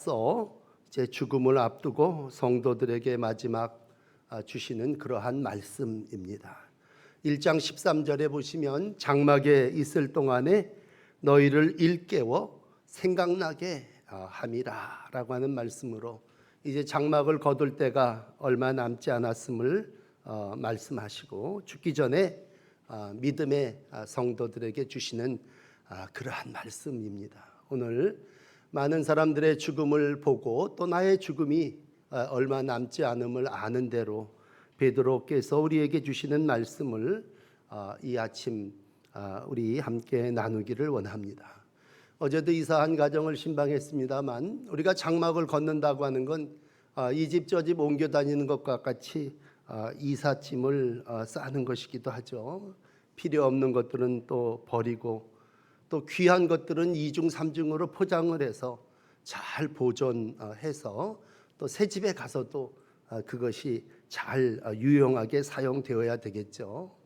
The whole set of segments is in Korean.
서 이제 죽음을 앞두고 성도들에게 마지막 아, 주시는 그러한 말씀입니다. 1장 13절에 보시면 장막에 있을 동안에 너희를 일깨워 생각나게 아, 함이라라고 하는 말씀으로 이제 장막을 거둘 때가 얼마 남지 않았음을 어, 말씀하시고 죽기 전에 아, 믿음의 아, 성도들에게 주시는 아, 그러한 말씀입니다. 오늘 많은 사람들의 죽음을 보고 또 나의 죽음이 아, 얼마 남지 않음을 아는 대로 베드로께서 우리에게 주시는 말씀을 아, 이 아침 아, 우리 함께 나누기를 원합니다. 어제도 이사한 가정을 신방했습니다만 우리가 장막을 걷는다고 하는 건 이 집 저 집 옮겨 다니는 것과 같이 아, 이삿짐을 아, 싸는 것이기도 하죠. 필요 없는 것들은 또 버리고 또 귀한 것들은 이중 삼중으로 포장을 해서 잘 보존해서 또 새 집에 가서도 아, 그것이 잘 아, 유용하게 사용되어야 되겠죠.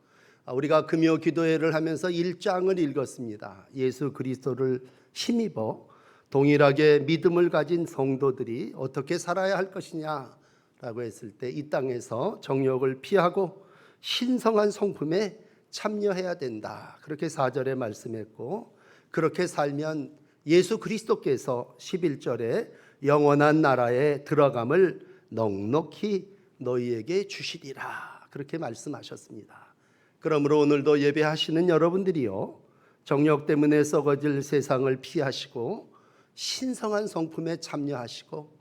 아, 우리가 금요 기도회를 하면서 1장을 읽었습니다. 예수 그리스도를 힘입어 동일하게 믿음을 가진 성도들이 어떻게 살아야 할 것이냐라고 했을 때 이 땅에서 정욕을 피하고 신성한 성품에 참여해야 된다. 그렇게 4절에 말씀했고 그렇게 살면 예수 그리스도께서 11절에 영원한 나라에 들어감을 넉넉히 너희에게 주시리라. 그렇게 말씀하셨습니다. 그러므로 오늘도 예배하시는 여러분들이요. 정욕 때문에 썩어질 세상을 피하시고 신성한 성품에 참여하시고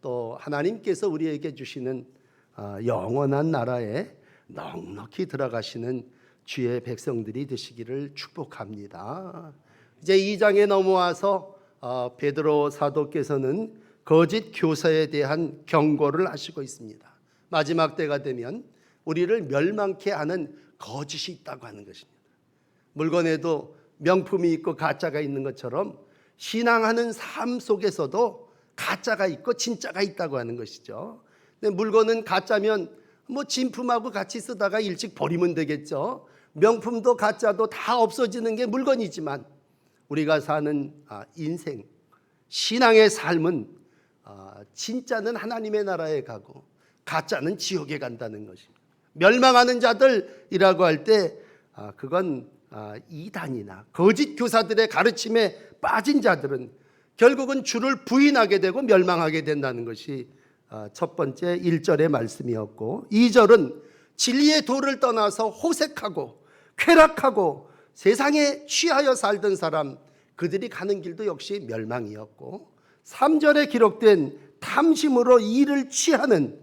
또 하나님께서 우리에게 주시는 아, 영원한 나라에 넉넉히 들어가시는 주의 백성들이 되시기를 축복합니다. 이제 2장에 넘어와서 어, 베드로 사도께서는 거짓 교사에 대한 경고를 하시고 있습니다. 마지막 때가 되면 우리를 멸망케 하는 거짓이 있다고 하는 것입니다. 물건에도 명품이 있고 가짜가 있는 것처럼 신앙하는 삶 속에서도 가짜가 있고 진짜가 있다고 하는 것이죠. 근데 물건은 가짜면 뭐 진품하고 같이 쓰다가 일찍 버리면 되겠죠. 명품도 가짜도 다 없어지는 게 물건이지만 우리가 사는 아, 인생, 신앙의 삶은 아, 진짜는 하나님의 나라에 가고 가짜는 지옥에 간다는 것입니다. 멸망하는 자들이라고 할때 아, 그건 이단이나 거짓 교사들의 가르침에 빠진 자들은 결국은 주를 부인하게 되고 멸망하게 된다는 것이 첫 번째 1절의 말씀이었고 2절은 진리의 도를 떠나서 호색하고 쾌락하고 세상에 취하여 살던 사람 그들이 가는 길도 역시 멸망이었고 3절에 기록된 탐심으로 일을 취하는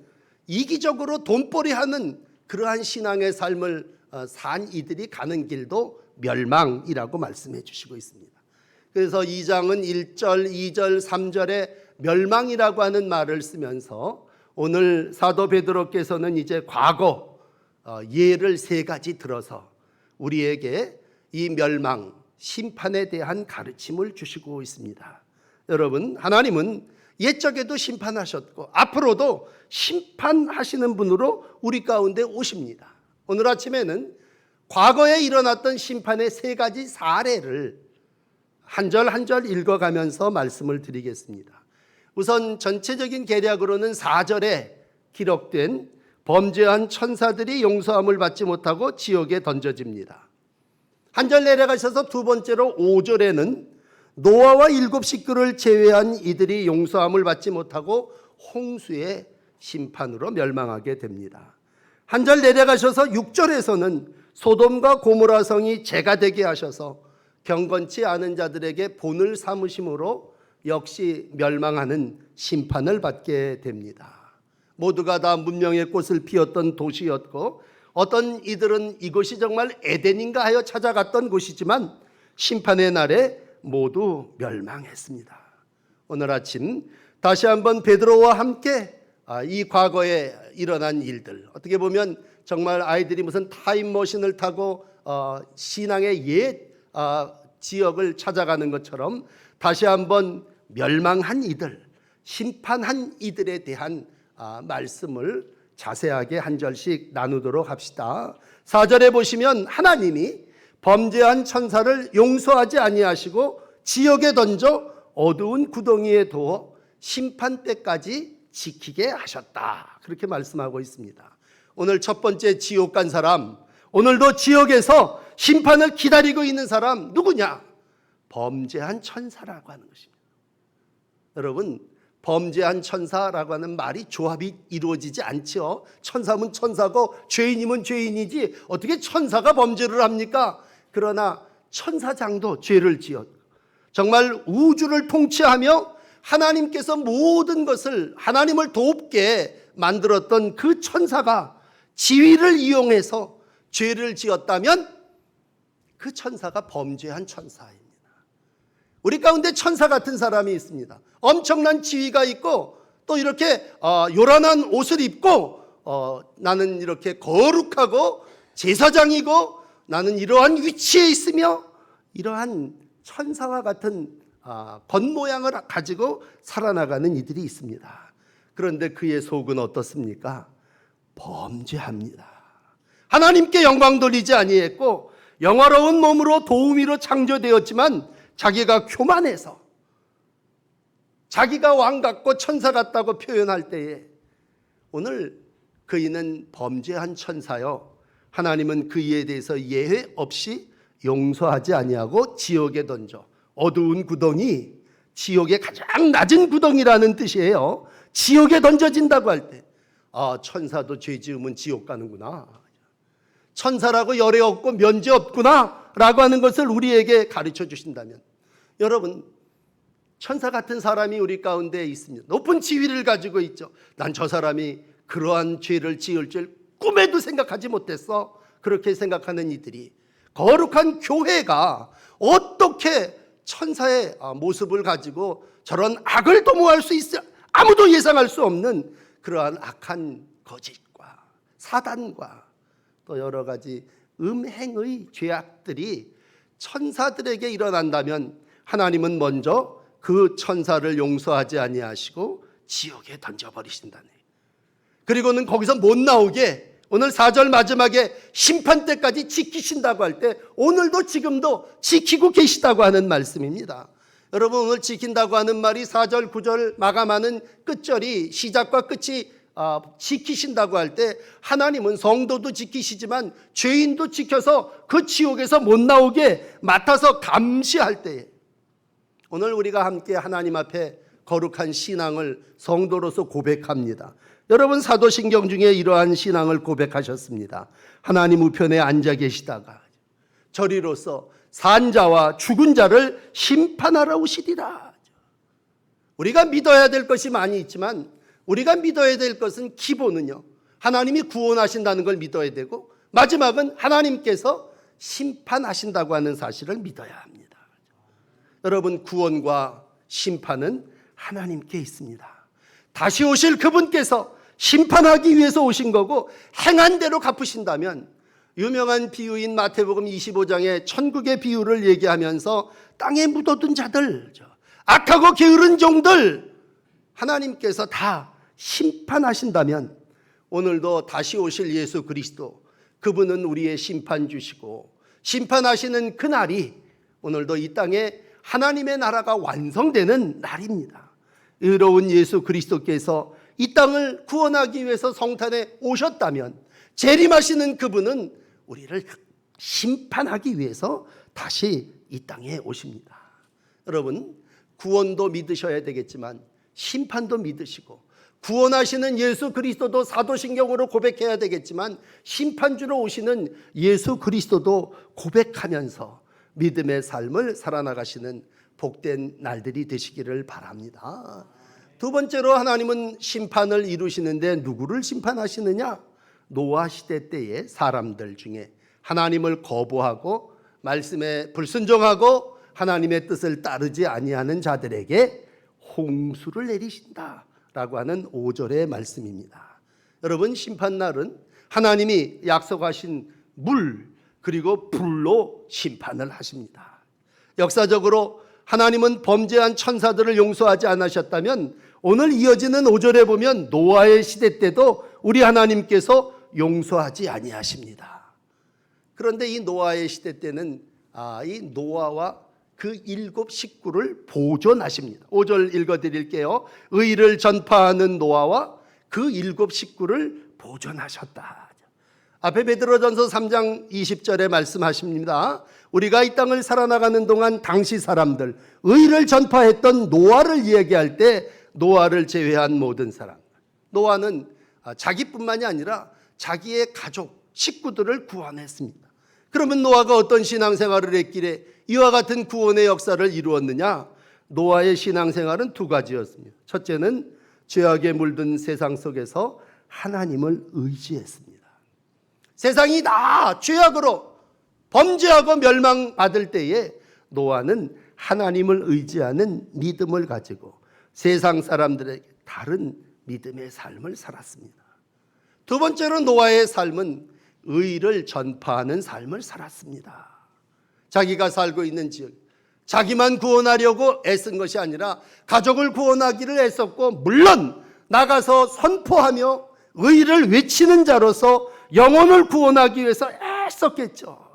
이기적으로 돈벌이하는 그러한 신앙의 삶을 어, 산 이들이 가는 길도 멸망이라고 말씀해 주시고 있습니다. 그래서 2장은 1절, 2절, 3절에 멸망이라고 하는 말을 쓰면서 오늘 사도 베드로께서는 이제 과거 어, 예를 세 가지 들어서 우리에게 이 멸망, 심판에 대한 가르침을 주시고 있습니다. 여러분, 하나님은 옛적에도 심판하셨고 앞으로도 심판하시는 분으로 우리 가운데 오십니다. 오늘 아침에는 과거에 일어났던 심판의 세 가지 사례를 한 절 한 절 읽어가면서 말씀을 드리겠습니다. 우선 전체적인 계략으로는 4절에 기록된 범죄한 천사들이 용서함을 받지 못하고 지옥에 던져집니다. 한 절 내려가셔서 두 번째로 5절에는 노아와 일곱 식구를 제외한 이들이 용서함을 받지 못하고 홍수의 심판으로 멸망하게 됩니다. 한 절 내려가셔서 6절에서는 소돔과 고모라 성이 죄가 되게 하셔서 경건치 않은 자들에게 본을 삼으심으로 역시 멸망하는 심판을 받게 됩니다. 모두가 다 문명의 꽃을 피웠던 도시였고 어떤 이들은 이곳이 정말 에덴인가 하여 찾아갔던 곳이지만 심판의 날에 모두 멸망했습니다. 오늘 아침 다시 한번 베드로와 함께 아, 이 과거에 일어난 일들 어떻게 보면 정말 아이들이 무슨 타임머신을 타고 어, 신앙의 옛 아, 지역을 찾아가는 것처럼 다시 한번 멸망한 이들, 심판한 이들에 대한 아, 말씀을 자세하게 한 절씩 나누도록 합시다. 4절에 보시면 하나님이 범죄한 천사를 용서하지 아니하시고 지옥에 던져 어두운 구덩이에 두어 심판 때까지 지키게 하셨다. 그렇게 말씀하고 있습니다. 오늘 첫 번째 지옥 간 사람, 오늘도 지옥에서 심판을 기다리고 있는 사람 누구냐? 범죄한 천사라고 하는 것입니다. 여러분, 범죄한 천사라고 하는 말이 조합이 이루어지지 않죠. 천사면 천사고 죄인이면 죄인이지 어떻게 천사가 범죄를 합니까? 그러나 천사장도 죄를 지었고 정말 우주를 통치하며 하나님께서 모든 것을 하나님을 돕게 만들었던 그 천사가 지위를 이용해서 죄를 지었다면 그 천사가 범죄한 천사입니다. 우리 가운데 천사 같은 사람이 있습니다. 엄청난 지위가 있고 또 이렇게 어, 요란한 옷을 입고 어, 나는 이렇게 거룩하고 제사장이고 나는 이러한 위치에 있으며 이러한 천사와 같은 아, 겉모양을 가지고 살아나가는 이들이 있습니다. 그런데 그의 속은 어떻습니까? 범죄합니다. 하나님께 영광 돌리지 아니했고 영화로운 몸으로 도우미로 창조되었지만 자기가 교만해서 자기가 왕 같고 천사 같다고 표현할 때에 오늘 그이는 범죄한 천사요. 하나님은 그이에 대해서 예외 없이 용서하지 아니하고 지옥에 던져 어두운 구덩이 지옥의 가장 낮은 구덩이라는 뜻이에요. 지옥에 던져진다고 할 때, 아, 천사도 죄 지으면 지옥 가는구나. 천사라고 열애 없고 면제 없구나. 라고 하는 것을 우리에게 가르쳐 주신다면, 여러분, 천사 같은 사람이 우리 가운데 있습니다. 높은 지위를 가지고 있죠. 난 저 사람이 그러한 죄를 지을 줄 꿈에도 생각하지 못했어. 그렇게 생각하는 이들이 거룩한 교회가 어떻게 천사의 아, 모습을 가지고 저런 악을 도모할 수 있어 아무도 예상할 수 없는 그러한 악한 거짓과 사단과 또 여러 가지 음행의 죄악들이 천사들에게 일어난다면 하나님은 먼저 그 천사를 용서하지 아니하시고 지옥에 던져버리신다네. 그리고는 거기서 못 나오게 오늘 4절 마지막에 심판 때까지 지키신다고 할 때 오늘도 지금도 지키고 계시다고 하는 말씀입니다. 여러분 오늘 지킨다고 하는 말이 4절 9절 마감하는 끝절이 시작과 끝이 아, 지키신다고 할 때 하나님은 성도도 지키시지만 죄인도 지켜서 그 지옥에서 못 나오게 맡아서 감시할 때에 오늘 우리가 함께 하나님 앞에 거룩한 신앙을 성도로서 고백합니다. 여러분 사도신경 중에 이러한 신앙을 고백하셨습니다. 하나님 우편에 앉아 계시다가 저리로서 산 자와 죽은 자를 심판하러 오시리라. 우리가 믿어야 될 것이 많이 있지만 우리가 믿어야 될 것은 기본은요. 하나님이 구원하신다는 걸 믿어야 되고 마지막은 하나님께서 심판하신다고 하는 사실을 믿어야 합니다. 여러분 구원과 심판은 하나님께 있습니다. 다시 오실 그분께서 심판하기 위해서 오신 거고 행한 대로 갚으신다면 유명한 비유인 마태복음 25장의 천국의 비유를 얘기하면서 땅에 묻어둔 자들, 악하고 게으른 종들 하나님께서 다 심판하신다면 오늘도 다시 오실 예수 그리스도 그분은 우리의 심판 주시고 심판하시는 그날이 오늘도 이 땅에 하나님의 나라가 완성되는 날입니다. 의로운 예수 그리스도께서 이 땅을 구원하기 위해서 성탄에 오셨다면 재림하시는 그분은 우리를 심판하기 위해서 다시 이 땅에 오십니다. 여러분, 구원도 믿으셔야 되겠지만 심판도 믿으시고 구원하시는 예수 그리스도도 사도신경으로 고백해야 되겠지만 심판주로 오시는 예수 그리스도도 고백하면서 믿음의 삶을 살아나가시는 복된 날들이 되시기를 바랍니다. 두 번째로 하나님은 심판을 이루시는데 누구를 심판하시느냐? 노아 시대 때의 사람들 중에 하나님을 거부하고 말씀에 불순종하고 하나님의 뜻을 따르지 아니하는 자들에게 홍수를 내리신다 라고 하는 5절의 말씀입니다. 여러분 심판 날은 하나님이 약속하신 물 그리고 불로 심판을 하십니다. 역사적으로 하나님은 범죄한 천사들을 용서하지 않으셨다면 오늘 이어지는 5절에 보면 노아의 시대 때도 우리 하나님께서 용서하지 아니하십니다. 그런데 이 노아의 시대 때는 아, 이 노아와 그 일곱 식구를 보존하십니다. 5절 읽어 드릴게요. 의를 전파하는 노아와 그 일곱 식구를 보존하셨다. 앞에 베드로전서 3장 20절에 말씀하십니다. 우리가 이 땅을 살아나가는 동안 당시 사람들 의를 전파했던 노아를 이야기할 때 노아를 제외한 모든 사람. 노아는 아, 자기뿐만이 아니라 자기의 가족, 식구들을 구원했습니다. 그러면 노아가 어떤 신앙생활을 했길래 이와 같은 구원의 역사를 이루었느냐? 노아의 신앙생활은 두 가지였습니다. 첫째는 죄악에 물든 세상 속에서 하나님을 의지했습니다. 세상이 다 죄악으로 범죄하고 멸망받을 때에 노아는 하나님을 의지하는 믿음을 가지고 세상 사람들에게 다른 믿음의 삶을 살았습니다. 두 번째로 노아의 삶은 의를 전파하는 삶을 살았습니다. 자기가 살고 있는 지역, 자기만 구원하려고 애쓴 것이 아니라 가족을 구원하기를 애썼고, 물론 나가서 선포하며 의를 외치는 자로서 영혼을 구원하기 위해서 애썼겠죠.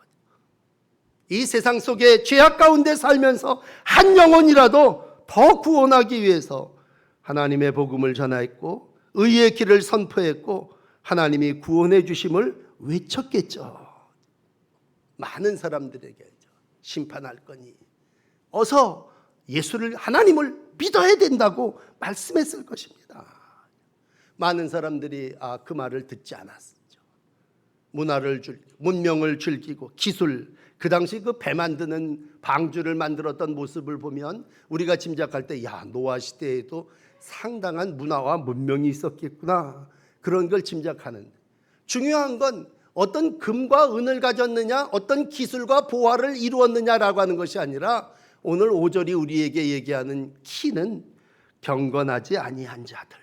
이 세상 속에 죄악 가운데 살면서 한 영혼이라도 더 구원하기 위해서 하나님의 복음을 전하였고 의의 길을 선포했고 하나님이 구원해 주심을 외쳤겠죠. 많은 사람들에게 심판할 거니 어서 예수를 하나님을 믿어야 된다고 말씀했을 것입니다. 많은 사람들이 아, 그 말을 듣지 않았죠. 문화를 즐 문명을 즐기고 기술 그 당시 그 배 만드는 방주를 만들었던 모습을 보면 우리가 짐작할 때 야 노아 시대에도 상당한 문화와 문명이 있었겠구나 그런 걸 짐작하는데 중요한 건 어떤 금과 은을 가졌느냐 어떤 기술과 보화를 이루었느냐라고 하는 것이 아니라 오늘 5절이 우리에게 얘기하는 키는 경건하지 아니한 자들.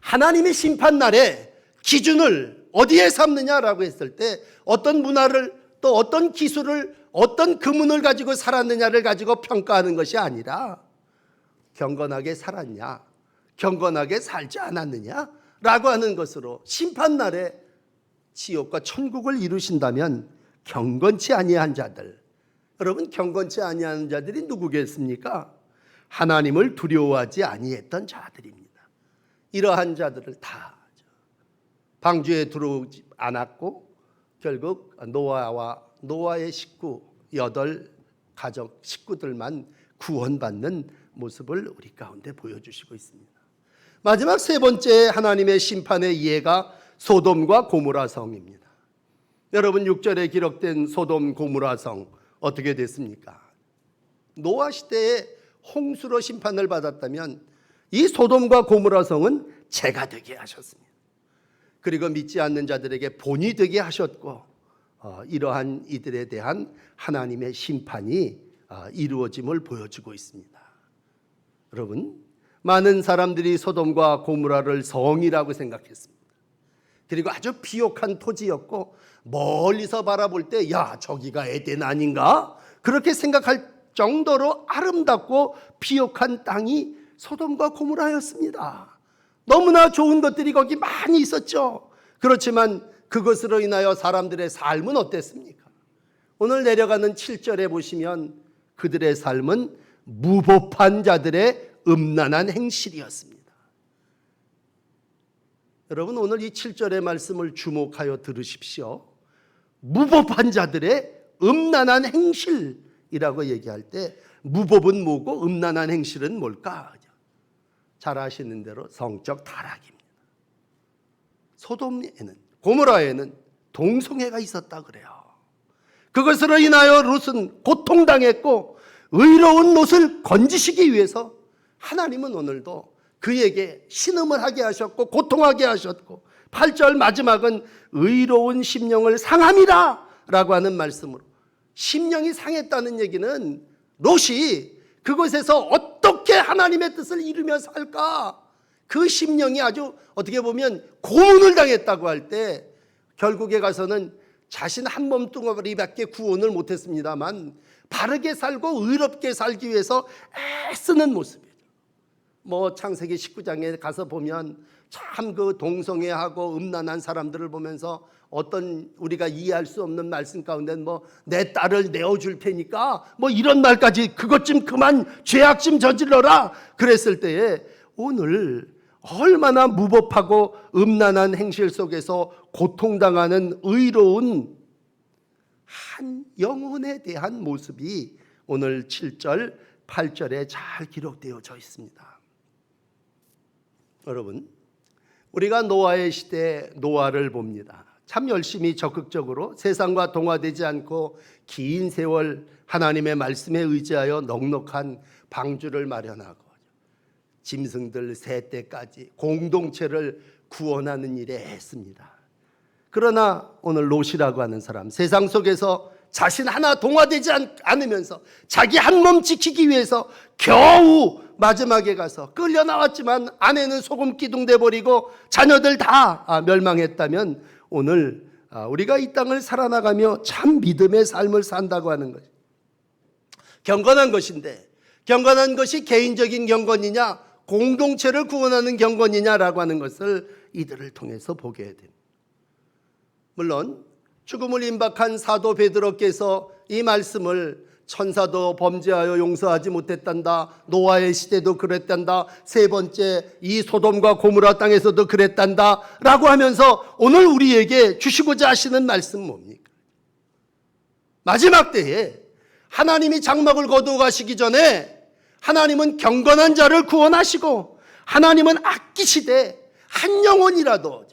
하나님의 심판 날에 기준을 어디에 삼느냐라고 했을 때 어떤 문화를 또 어떤 기술을 어떤 금은을 가지고 살았느냐를 가지고 평가하는 것이 아니라 경건하게 살았냐, 경건하게 살지 않았느냐라고 하는 것으로 심판 날에 지옥과 천국을 이루신다면 경건치 아니한 자들, 여러분 경건치 아니한 자들이 누구겠습니까? 하나님을 두려워하지 아니했던 자들입니다. 이러한 자들을 다 방주에 들어오지 않았고 결국 노아와 노아의 식구 여덟 가족 식구들만 구원받는 모습을 우리 가운데 보여주시고 있습니다. 마지막 세 번째 하나님의 심판의 예가 소돔과 고무라 성입니다. 여러분 6절에 기록된 소돔 고무라 성 어떻게 됐습니까? 노아 시대에 홍수로 심판을 받았다면 이 소돔과 고무라 성은 재가 되게 하셨습니다. 그리고 믿지 않는 자들에게 본이 되게 하셨고 어, 이러한 이들에 대한 하나님의 심판이 어, 이루어짐을 보여주고 있습니다. 여러분 많은 사람들이 소돔과 고무라를 성이라고 생각했습니다. 그리고 아주 비옥한 토지였고 멀리서 바라볼 때 야 저기가 에덴 아닌가 그렇게 생각할 정도로 아름답고 비옥한 땅이 소돔과 고무라였습니다. 너무나 좋은 것들이 거기 많이 있었죠. 그렇지만 그것으로 인하여 사람들의 삶은 어땠습니까? 오늘 내려가는 7절에 보시면 그들의 삶은 무법한 자들의 음란한 행실이었습니다. 여러분 오늘 이 7절의 말씀을 주목하여 들으십시오. 무법한 자들의 음란한 행실이라고 얘기할 때 무법은 뭐고 음란한 행실은 뭘까? 잘 아시는 대로 성적 타락입니다. 소돔에는 고모라에는 동성애가 있었다 그래요. 그것으로 인하여 롯은 고통당했고 의로운 롯을 건지시기 위해서 하나님은 오늘도 그에게 신음을 하게 하셨고 고통하게 하셨고 8절 마지막은 의로운 심령을 상함이라 라고 하는 말씀으로 심령이 상했다는 얘기는 롯이 그곳에서 어떻게 하나님의 뜻을 이루며 살까 그 심령이 아주 어떻게 보면 고문을 당했다고 할 때 결국에 가서는 자신 한 몸뚱아리밖에 구원을 못했습니다만 바르게 살고 의롭게 살기 위해서 애쓰는 모습이죠. 뭐 창세기 19장에 가서 보면 참 그 동성애하고 음란한 사람들을 보면서 어떤 우리가 이해할 수 없는 말씀 가운데 뭐 내 딸을 내어 줄 테니까 뭐 이런 말까지 그것 좀 그만 죄악 좀 저질러라 그랬을 때에 오늘 얼마나 무법하고 음란한 행실 속에서 고통당하는 의로운 한 영혼에 대한 모습이 오늘 7절, 8절에 잘 기록되어져 있습니다. 여러분, 우리가 노아의 시대 노아를 봅니다. 참 열심히 적극적으로 세상과 동화되지 않고 긴 세월 하나님의 말씀에 의지하여 넉넉한 방주를 마련하고 짐승들 세 때까지 공동체를 구원하는 일에 했습니다. 그러나 오늘 롯이라고 하는 사람 세상 속에서 자신 하나 동화되지 않- 않으면서 자기 한 몸 지키기 위해서 겨우 마지막에 가서 끌려 나왔지만 아내는 소금 기둥 돼 버리고 자녀들 다 아, 멸망했다면 오늘 아, 우리가 이 땅을 살아나가며 참 믿음의 삶을 산다고 하는 것 경건한 것인데 경건한 것이 개인적인 경건이냐 공동체를 구원하는 경건이냐라고 하는 것을 이들을 통해서 보게 됩니다. 물론 죽음을 임박한 사도 베드로께서 이 말씀을 천사도 범죄하여 용서하지 못했단다. 노아의 시대도 그랬단다. 세 번째 이 소돔과 고무라 땅에서도 그랬단다. 라고 하면서 오늘 우리에게 주시고자 하시는 말씀 뭡니까? 마지막 때에 하나님이 장막을 거두어 가시기 전에 하나님은 경건한 자를 구원하시고 하나님은 아끼시되 한 영혼이라도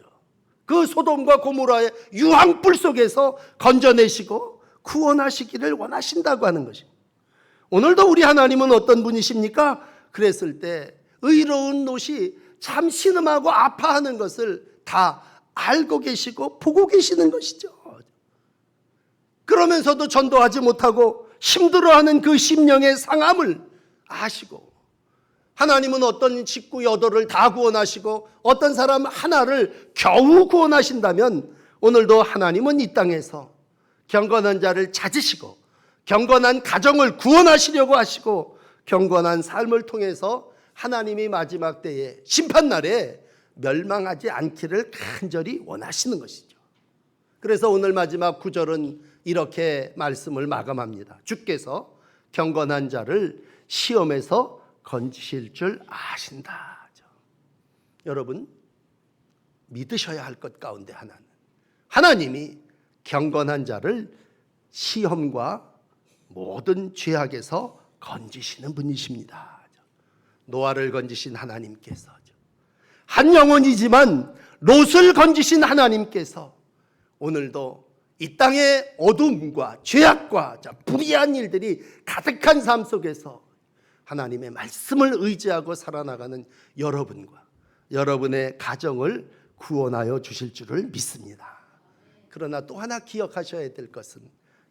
그 소돔과 고모라의 유황불 속에서 건져내시고 구원하시기를 원하신다고 하는 것입니다. 오늘도 우리 하나님은 어떤 분이십니까? 그랬을 때 의로운 노시 참 신음하고 아파하는 것을 다 알고 계시고 보고 계시는 것이죠. 그러면서도 전도하지 못하고 힘들어하는 그 심령의 상함을 아시고 하나님은 어떤 직구 여덟을 다 구원하시고 어떤 사람 하나를 겨우 구원하신다면 오늘도 하나님은 이 땅에서 경건한 자를 찾으시고 경건한 가정을 구원하시려고 하시고 경건한 삶을 통해서 하나님이 마지막 때에 심판날에 멸망하지 않기를 간절히 원하시는 것이죠. 그래서 오늘 마지막 구절은 이렇게 말씀을 마감합니다. 주께서 경건한 자를 시험에서 건지실 줄 아신다. 여러분 믿으셔야 할 것 가운데 하나는 하나님이 경건한 자를 시험과 모든 죄악에서 건지시는 분이십니다. 노아를 건지신 하나님께서 한 영혼이지만 롯을 건지신 하나님께서 오늘도 이 땅의 어둠과 죄악과 불의한 일들이 가득한 삶 속에서 하나님의 말씀을 의지하고 살아나가는 여러분과 여러분의 가정을 구원하여 주실 줄을 믿습니다. 그러나 또 하나 기억하셔야 될 것은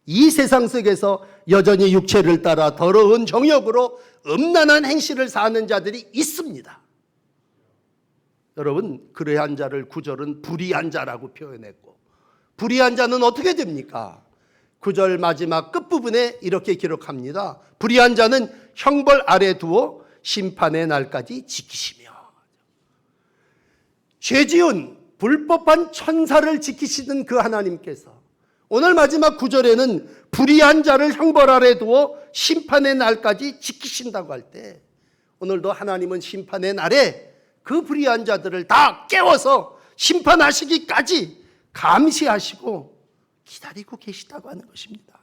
이 세상 속에서 여전히 육체를 따라 더러운 정욕으로 음란한 행실을 사는 자들이 있습니다. 여러분, 그러한 자를 구절은 불의한 자라고 표현했고, 불의한 자는 어떻게 됩니까? 구절 마지막 끝부분에 이렇게 기록합니다. 불의한 자는 형벌 아래 두어 심판의 날까지 지키시며. 죄 지은 불법한 천사를 지키시는 그 하나님께서 오늘 마지막 구절에는 불의한 자를 형벌 아래 두어 심판의 날까지 지키신다고 할 때 오늘도 하나님은 심판의 날에 그 불의한 자들을 다 깨워서 심판하시기까지 감시하시고 기다리고 계시다고 하는 것입니다.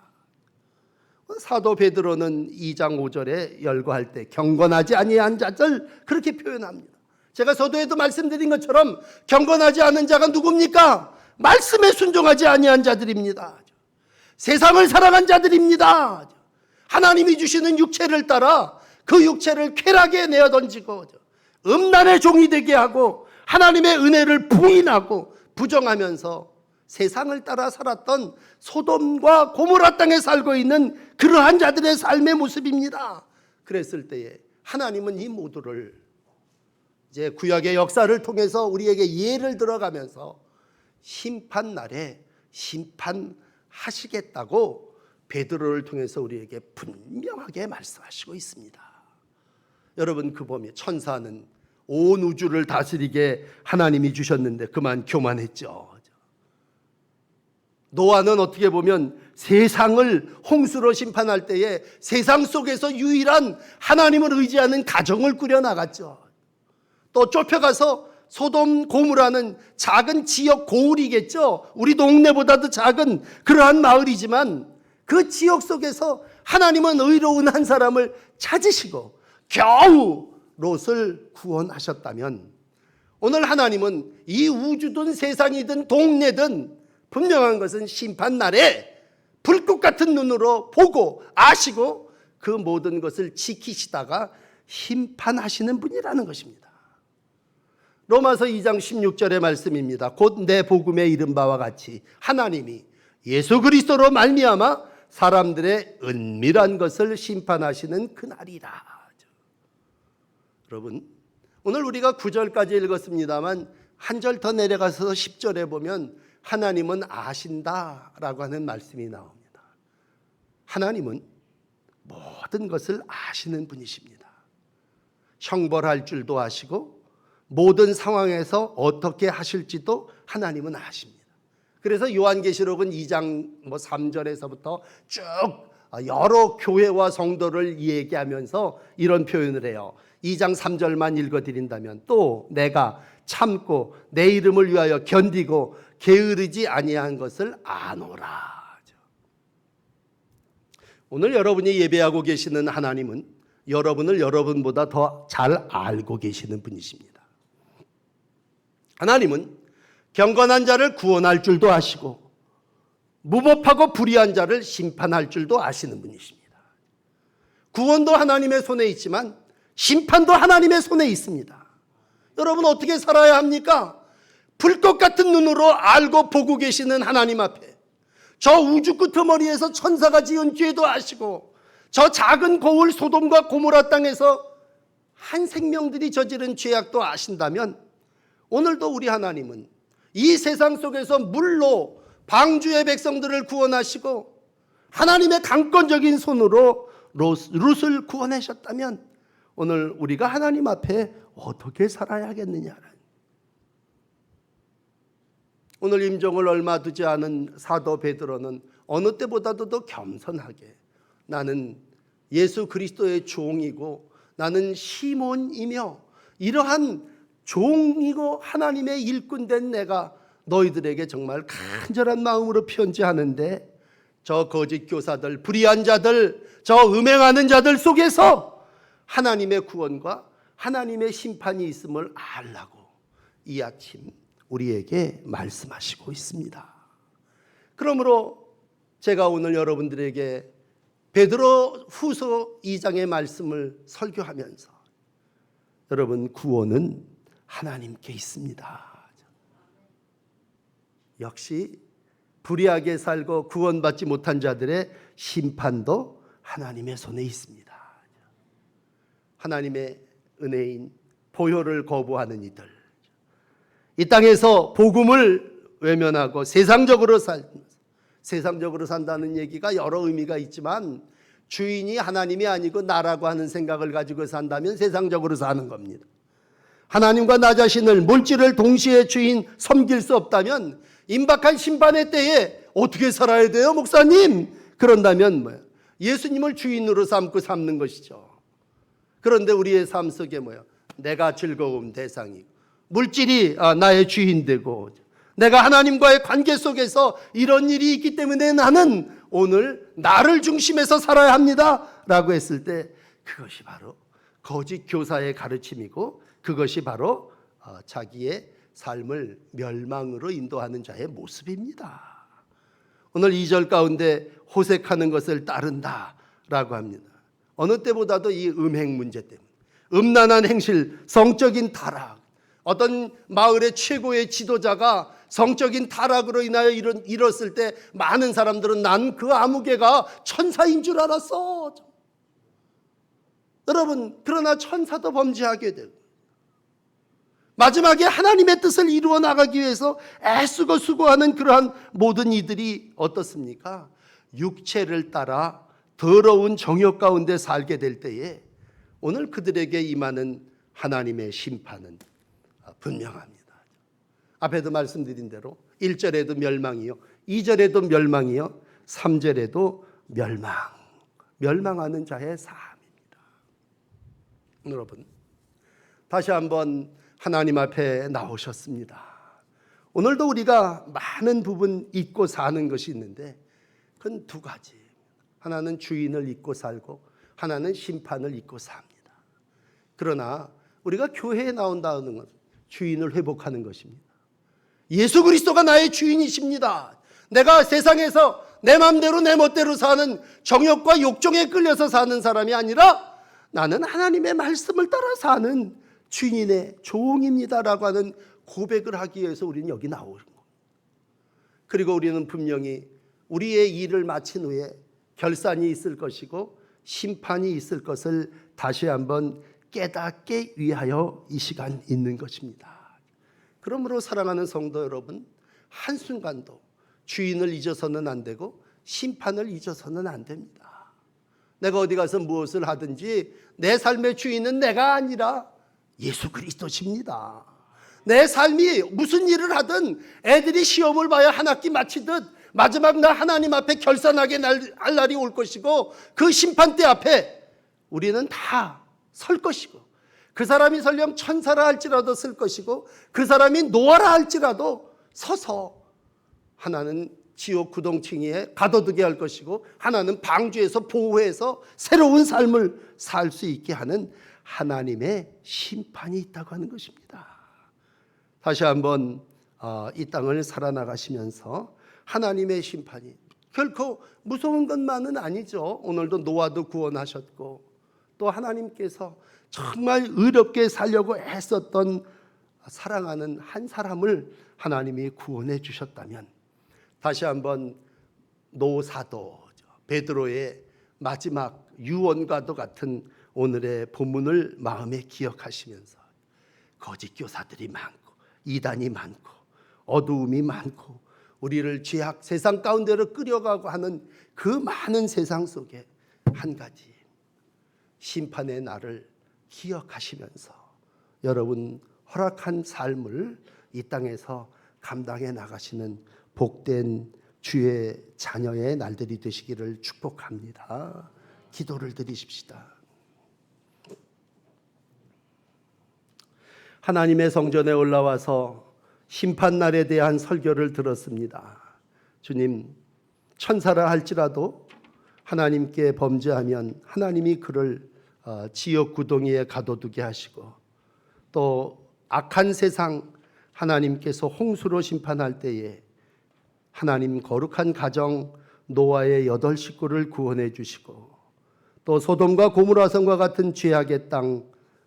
사도 베드로는 2장 5절에 열거할 때 경건하지 아니한 자들 그렇게 표현합니다. 제가 서두에도 말씀드린 것처럼 경건하지 않은 자가 누굽니까? 말씀에 순종하지 아니한 자들입니다. 세상을 사랑한 자들입니다. 하나님이 주시는 육체를 따라 그 육체를 쾌락에 내어 던지고 음란의 종이 되게 하고 하나님의 은혜를 부인하고 부정하면서 세상을 따라 살았던 소돔과 고모라 땅에 살고 있는 그러한 자들의 삶의 모습입니다. 그랬을 때에 하나님은 이 모두를 이제 구약의 역사를 통해서 우리에게 예를 들어가면서 심판 날에 심판하시겠다고 베드로를 통해서 우리에게 분명하게 말씀하시고 있습니다. 여러분 그 보면 천사는 온 우주를 다스리게 하나님이 주셨는데 그만 교만했죠. 노아는 어떻게 보면 세상을 홍수로 심판할 때에 세상 속에서 유일한 하나님을 의지하는 가정을 꾸려 나갔죠. 또 좁혀가서 소돔 고무라는 작은 지역 고을이겠죠. 우리 동네보다도 작은 그러한 마을이지만 그 지역 속에서 하나님은 의로운 한 사람을 찾으시고 겨우 롯을 구원하셨다면 오늘 하나님은 이 우주든 세상이든 동네든 분명한 것은 심판 날에 불꽃 같은 눈으로 보고 아시고 그 모든 것을 지키시다가 심판하시는 분이라는 것입니다. 로마서 2장 16절의 말씀입니다. 곧 내 복음에 이른 바와 같이 하나님이 예수 그리스도로 말미암아 사람들의 은밀한 것을 심판하시는 그날이라. 여러분, 오늘 우리가 9절까지 읽었습니다만 한 절 더 내려가서 10절에 보면 하나님은 아신다라고 하는 말씀이 나옵니다. 하나님은 모든 것을 아시는 분이십니다. 형벌할 줄도 아시고 모든 상황에서 어떻게 하실지도 하나님은 아십니다. 그래서 요한계시록은 2장 뭐 3절에서부터 쭉 여러 교회와 성도를 얘기하면서 이런 표현을 해요. 2장 3절만 읽어 드린다면 또 내가 참고 내 이름을 위하여 견디고 게으르지 아니한 것을 아노라. 오늘 여러분이 예배하고 계시는 하나님은 여러분을 여러분보다 더 잘 알고 계시는 분이십니다. 하나님은 경건한 자를 구원할 줄도 아시고 무법하고 불의한 자를 심판할 줄도 아시는 분이십니다. 구원도 하나님의 손에 있지만 심판도 하나님의 손에 있습니다. 여러분 어떻게 살아야 합니까? 불꽃 같은 눈으로 알고 보고 계시는 하나님 앞에 저 우주 끄트머리에서 천사가 지은 죄도 아시고 저 작은 고을 소돔과 고모라 땅에서 한 생명들이 저지른 죄악도 아신다면 오늘도 우리 하나님은 이 세상 속에서 물로 방주의 백성들을 구원하시고 하나님의 강권적인 손으로 룻을 구원하셨다면 오늘 우리가 하나님 앞에 어떻게 살아야 하겠느냐는. 오늘 임종을 얼마 두지 않은 사도 베드로는 어느 때보다도 더 겸손하게 나는 예수 그리스도의 종이고 나는 시몬이며 이러한 종이고 하나님의 일꾼 된 내가 너희들에게 정말 간절한 마음으로 편지하는데 저 거짓 교사들, 불의한 자들, 저 음행하는 자들 속에서 하나님의 구원과 하나님의 심판이 있음을 알라고 이 아침 우리에게 말씀하시고 있습니다. 그러므로 제가 오늘 여러분들에게 베드로 후서 2장의 말씀을 설교하면서 여러분 구원은 하나님께 있습니다. 역시 불의하게 살고 구원받지 못한 자들의 심판도 하나님의 손에 있습니다. 하나님의 은혜인 보혈을 거부하는 이들 이 땅에서 복음을 외면하고 세상적으로 살 세상적으로 산다는 얘기가 여러 의미가 있지만 주인이 하나님이 아니고 나라고 하는 생각을 가지고 산다면 세상적으로 사는 겁니다. 하나님과 나 자신을 물질을 동시에 주인 섬길 수 없다면 임박한 심판의 때에 어떻게 살아야 돼요, 목사님? 그런다면 뭐야? 예수님을 주인으로 삼고 삼는 것이죠. 그런데 우리의 삶 속에 뭐야? 내가 즐거움 대상이고 물질이 아, 나의 주인 되고 내가 하나님과의 관계 속에서 이런 일이 있기 때문에 나는 오늘 나를 중심에서 살아야 합니다. 라고 했을 때 그것이 바로 거짓 교사의 가르침이고 그것이 바로 어, 자기의 삶을 멸망으로 인도하는 자의 모습입니다. 오늘 2절 가운데 호색하는 것을 따른다 라고 합니다. 어느 때보다도 이 음행 문제 때문에 음란한 행실, 성적인 타락, 어떤 마을의 최고의 지도자가 성적인 타락으로 인하여 이뤘을 때 많은 사람들은 난 그 아무개가 천사인 줄 알았어. 여러분, 그러나 천사도 범죄하게 되고, 마지막에 하나님의 뜻을 이루어 나가기 위해서 애쓰고 수고하는 그러한 모든 이들이 어떻습니까? 육체를 따라 더러운 정욕 가운데 살게 될 때에 오늘 그들에게 임하는 하나님의 심판은 아, 분명합니다. 앞에도 말씀드린 대로 1절에도 멸망이요. 2절에도 멸망이요. 3절에도 멸망. 멸망하는 자의 삶입니다. 여러분, 다시 한번 하나님 앞에 나오셨습니다. 오늘도 우리가 많은 부분 잊고 사는 것이 있는데 그건 두 가지. 하나는 주인을 잊고 살고 하나는 심판을 잊고 삽니다. 그러나 우리가 교회에 나온다는 건 주인을 회복하는 것입니다. 예수 그리스도가 나의 주인이십니다. 내가 세상에서 내 마음대로 내 멋대로 사는 정욕과 욕정에 끌려서 사는 사람이 아니라 나는 하나님의 말씀을 따라 사는 주인의 종입니다라고 하는 고백을 하기 위해서 우리는 여기 나오는 겁니다. 그리고 우리는 분명히 우리의 일을 마친 후에 결산이 있을 것이고 심판이 있을 것을 다시 한번 깨닫게 위하여 이 시간 있는 것입니다. 그러므로 사랑하는 성도 여러분, 한순간도 주인을 잊어서는 안 되고 심판을 잊어서는 안 됩니다. 내가 어디 가서 무엇을 하든지 내 삶의 주인은 내가 아니라 예수 그리스도십니다. 내 삶이 무슨 일을 하든 애들이 시험을 봐야 한 학기 마치듯 마지막 날 하나님 앞에 결산하게 날- 할 날이 올 것이고 그 심판대 앞에 우리는 다 설 것이고 그 사람이 설령 천사라 할지라도 쓸 것이고 그 사람이 노아라 할지라도 서서 하나는 지옥 구동층이에 가둬두게 할 것이고 하나는 방주에서 보호해서 새로운 삶을 살 수 있게 하는 하나님의 심판이 있다고 하는 것입니다. 다시 한번 어, 이 땅을 살아나가시면서 하나님의 심판이 결코 무서운 것만은 아니죠. 오늘도 노아도 구원하셨고 또 하나님께서 정말 의롭게 살려고 애썼던 사랑하는 한 사람을 하나님이 구원해 주셨다면 다시 한번 노사도 베드로의 마지막 유언과도 같은 오늘의 본문을 마음에 기억하시면서 거짓 교사들이 많고 이단이 많고 어두움이 많고 우리를 죄악 세상 가운데로 끌어가고 하는 그 많은 세상 속에 한 가지 심판의 날을 기억하시면서 여러분 허락한 삶을 이 땅에서 감당해 나가시는 복된 주의 자녀의 날들이 되시기를 축복합니다. 기도를 드리십시다. 하나님의 성전에 올라와서 심판 날에 대한 설교를 들었습니다. 주님, 천사라 할지라도 하나님께 범죄하면 하나님이 그를 어, 지옥 구덩이에 가둬두게 하시고 또 악한 세상 하나님께서 홍수로 심판할 때에 하나님 거룩한 가정 노아의 여덟 식구를 구원해 주시고 또 소돔과 고무라 성과 같은 죄악의 땅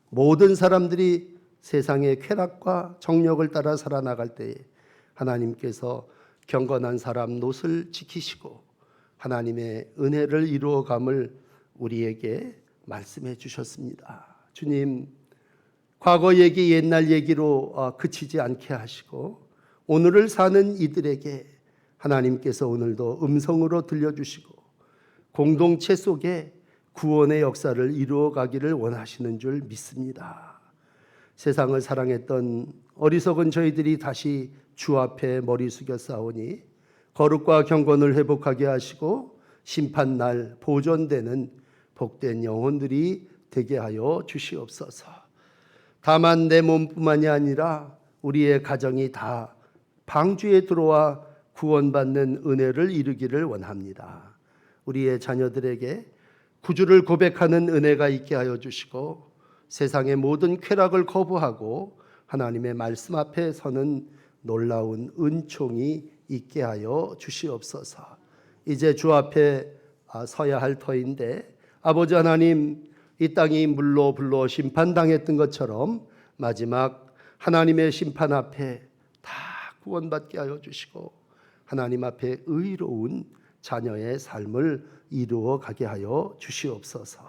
모든 사람들이 세상의 쾌락과 정력을 따라 살아나갈 때에 하나님께서 경건한 사람 놋을 지키시고 하나님의 은혜를 이루어감을 우리에게 말씀해 주셨습니다. 주님, 과거 얘기, 옛날 얘기로 어, 그치지 않게 하시고 오늘을 사는 이들에게 하나님께서 오늘도 음성으로 들려주시고 공동체 속에 구원의 역사를 이루어 가기를 원하시는 줄 믿습니다. 세상을 사랑했던 어리석은 저희들이 다시 주 앞에 머리 숙여 싸우니 거룩과 경건을 회복하게 하시고 심판 날 보존되는 복된 영혼들이 되게 하여 주시옵소서. 다만 내 몸뿐만이 아니라 우리의 가정이 다 방주에 들어와 구원받는 은혜를 이루기를 원합니다. 우리의 자녀들에게 구주를 고백하는 은혜가 있게 하여 주시고 세상의 모든 쾌락을 거부하고 하나님의 말씀 앞에 서는 놀라운 은총이 있게 하여 주시옵소서. 이제 주 앞에 아, 서야 할 터인데 아버지 하나님 이 땅이 물로 불로 심판당했던 것처럼 마지막 하나님의 심판 앞에 다 구원받게 하여 주시고 하나님 앞에 의로운 자녀의 삶을 이루어 가게 하여 주시옵소서.